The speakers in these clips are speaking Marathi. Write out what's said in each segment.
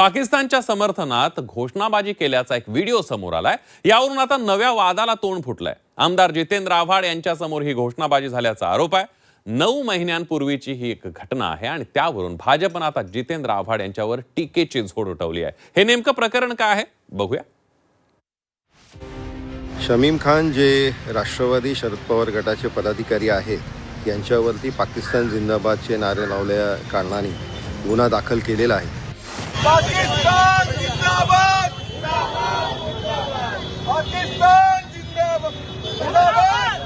पाकिस्तानच्या समर्थनात घोषणाबाजी केल्याचा एक व्हिडिओ समोर आलाय. यावरून आता नव्या वादाला तोंड फुटलंय. आमदार जितेंद्र आव्हाड यांच्यासमोर ही घोषणाबाजी झाल्याचा आरोप आहे. नऊ महिन्यांपूर्वीची ही एक घटना आहे आणि त्यावरून भाजपनं आता जितेंद्र आव्हाड यांच्यावर टीकेची झोड उठवली आहे. हे नेमकं प्रकरण काय आहे? बघूया. शमीम खान जे राष्ट्रवादी शरद पवार गटाचे पदाधिकारी आहेत यांच्यावरती पाकिस्तान जिंदाबादचे नारे लावल्या कारणाने गुन्हा दाखल केलेला आहे. पाकिस्तान जिंदाबाद! पाकिस्तान जिंदाबाद!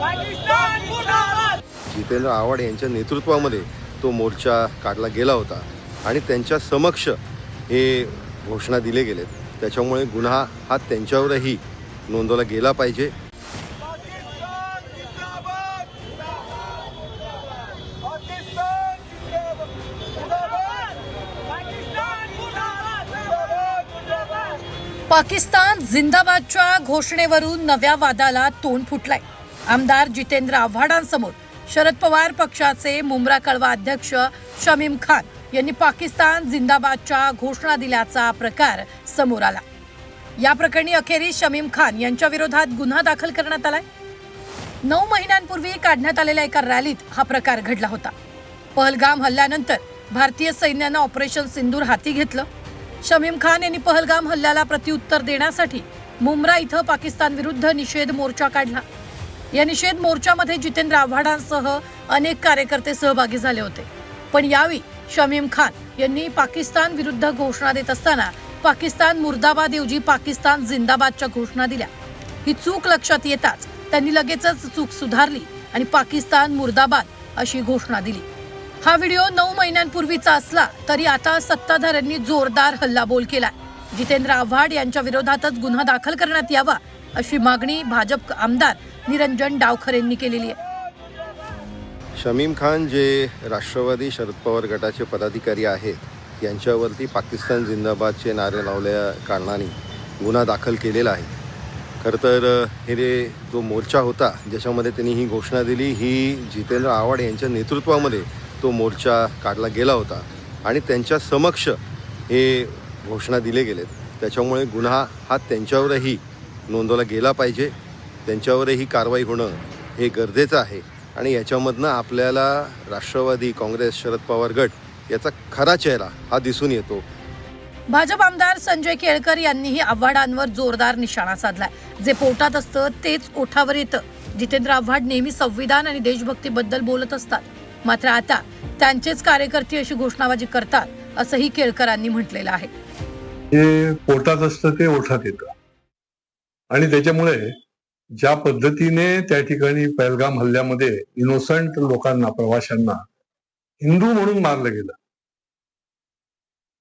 पाकिस्तान जिंदाबाद! जितेंद्र आव्हाड यांच्या नेतृत्वामध्ये तो मोर्चा काढला गेला होता आणि त्यांच्या समक्ष हे घोषणा दिले गेलेत. त्याच्यामुळे गुन्हा हा त्यांच्यावरही नोंदवला गेला पाहिजे पाकिस्तान जिंदाबाद पाकिस्तान जिंदाबाद जिंदाबाद पाकिस्तान जिंदाबाद जिंदाबाद जिंदाबाद पाकिस्तान जिंदाबादच्या घोषणेवरून नव्या वादाला तोंड फुटलंय. आमदार जितेंद्र आव्हाडांसमोर शरद पवार पक्षाचे मुंब्रा कळवा अध्यक्ष शमीम खान यांनी पाकिस्तान जिंदाबादच्या घोषणा दिल्याचा प्रकार समोर आला. या प्रकरणी अखेरीस शमीम खान यांच्या विरोधात गुन्हा दाखल करण्यात आलाय. नऊ महिन्यांपूर्वी काढण्यात आलेल्या एका रॅलीत हा प्रकार घडला होता. पहलगाम हल्ल्यानंतर भारतीय सैन्यानं ऑपरेशन सिंदूर हाती घेतलं. शमीम खान यांनी पहलगाम हल्ल्याला प्रत्युत्तर देण्यासाठी मुंब्रा इथं पाकिस्तान विरुद्ध निषेध मोर्चा काढला. या निषेध मोर्चामध्ये जितेंद्र आव्हाडांसह अनेक कार्यकर्ते सहभागी झाले होते. पण यावेळी शमीम खान यांनी पाकिस्तान विरुद्ध घोषणा देत असताना पाकिस्तान मुर्दाबाद ऐवजी पाकिस्तान जिंदाबादच्या घोषणा दिल्या. ही चूक लक्षात येताच त्यांनी लगेचच चूक सुधारली आणि पाकिस्तान मुर्दाबाद अशी घोषणा दिली. हा व्हिडिओ नऊ महिन्यांपूर्वीचा असला तरी आता सत्ताधाऱ्यांनी जोरदार हल्लाबोल केला जितेंद्र आव्हाड यांच्या विरोधातच गुन्हा दाखल करण्यात यावा अशी मागणी भाजप आमदार निरंजन डावखरेंनी केलेली आहे. शमीम खान जे राष्ट्रवादी शरद पवार गटाचे पदाधिकारी आहेत यांच्यावरती पाकिस्तान जिंदाबादचे नारे लावल्या कारणाने गुन्हा दाखल केलेला आहे. खरं तर हे जो मोर्चा होता ज्याच्यामध्ये त्यांनी ही घोषणा दिली ही जितेंद्र आव्हाड यांच्या नेतृत्वामध्ये तो मोर्चा काढला गेला होता आणि त्यांच्या समक्ष हे घोषणा दिले गेलेत. त्याच्यामुळे गुन्हा हा त्यांच्यावरही नोंदवला गेला पाहिजे. त्यांच्यावरही कारवाई होणं हे गरजेचं आहे. आणि याच्यामधनं आपल्याला राष्ट्रवादी काँग्रेस शरद पवार गट याचा खरा चेहरा हा दिसून येतो. भाजप आमदार संजय केळकर यांनीही आव्हाडांवर जोरदार निशाणा साधलाय. जे पोटात असतं तेच ओठावर येतं. जितेंद्र आव्हाड नेहमी संविधान आणि देशभक्तीबद्दल बोलत असतात. मात्र आता त्यांचेच कार्यकर्ते अशी घोषणाबाजी करतात असंही केळकरांनी म्हटलेलं आहे. जे पोटात असतं ते ओठात येतं. आणि त्याच्यामुळे ज्या पद्धतीने त्या ठिकाणी पहलगाम हल्ल्यामध्ये इनोसंट लोकांना प्रवाशांना हिंदू म्हणून मारलं गेलं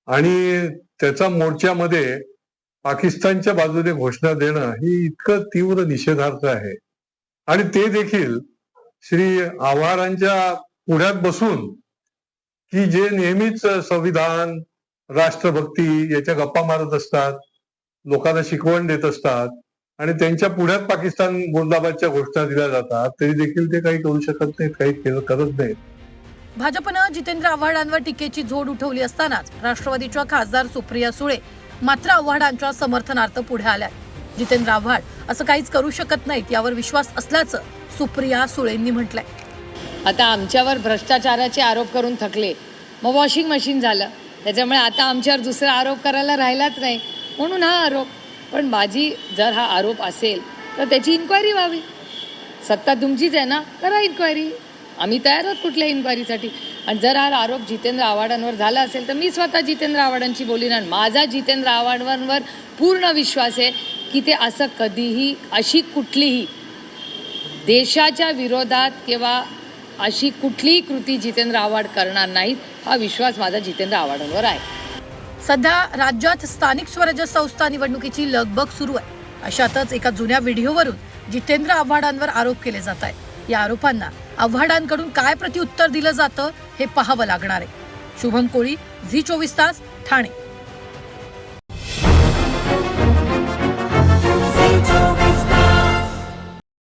आणि त्याचा मोर्चामध्ये पाकिस्तानच्या बाजूने घोषणा देणं ही इतकं तीव्र निषेधार्थ आहे. आणि ते देखील श्री आव्हाडांच्या पुण्यात बसून की जे नेहमीच संविधान राष्ट्रभक्ती याच्या गप्पा मारत असतात लोकांना शिकवण देत असतात आणि त्यांच्या पुण्यात पाकिस्तान मुर्दाबादच्या घोषणा दिल्या जातात तरी देखील ते काही करू शकत नाहीत काही करत नाहीत. भाजपनं जितेंद्र आव्हाडांवर टीकेची झोड उठवली असतानाच राष्ट्रवादीच्या खासदार सुप्रिया सुळे मात्र आव्हाडांच्या समर्थनार्थ पुढे आल्या जितेंद्र आव्हाड असं काहीच करू शकत नाहीत यावर विश्वास असल्याचं सुप्रिया सुळेंनी म्हटलंय. आता आमच्यावर भ्रष्टाचाराचे आरोप करून थकले. मग वॉशिंग मशीन झालं. त्याच्यामुळे आता आमच्यावर दुसरा आरोप करायला राहिलाच नाही. म्हणून हा आरोप. पण माझी जर हा आरोप असेल तर त्याची इन्क्वायरी व्हावी. सत्ता तुमचीच आहे ना? करा इन्क्वायरी आम्ही तयार आहोत कुठल्या इन्क्वायरीसाठी आणि जर हा आरोप जितेंद्र आव्हाडांवर झाला असेल तर मी स्वतः जितेंद्र आव्हाडांची बोलीन आणि माझा जितेंद्र आव्हाडांवर पूर्ण विश्वास आहे की ते असं कधीही अशी कुठलीही देशाच्या विरोधात किंवा अशी कुठलीही कृती जितेंद्र आव्हाड करणार नाहीत हा विश्वास माझा जितेंद्र आव्हाडांवर आहे. सध्या राज्यात स्थानिक स्वराज्य संस्था निवडणुकीची लगबग सुरू आहे. अशातच एका जुन्या व्हिडिओवरून जितेंद्र आव्हाडांवर आरोप केले जात आहेत. या आरोपांना आव्हाडांकडून काय प्रत्युत्तर दिलं जातं हे पाहावं लागणार आहे. शुभम कोळी झी चोवीस तास ठाणे.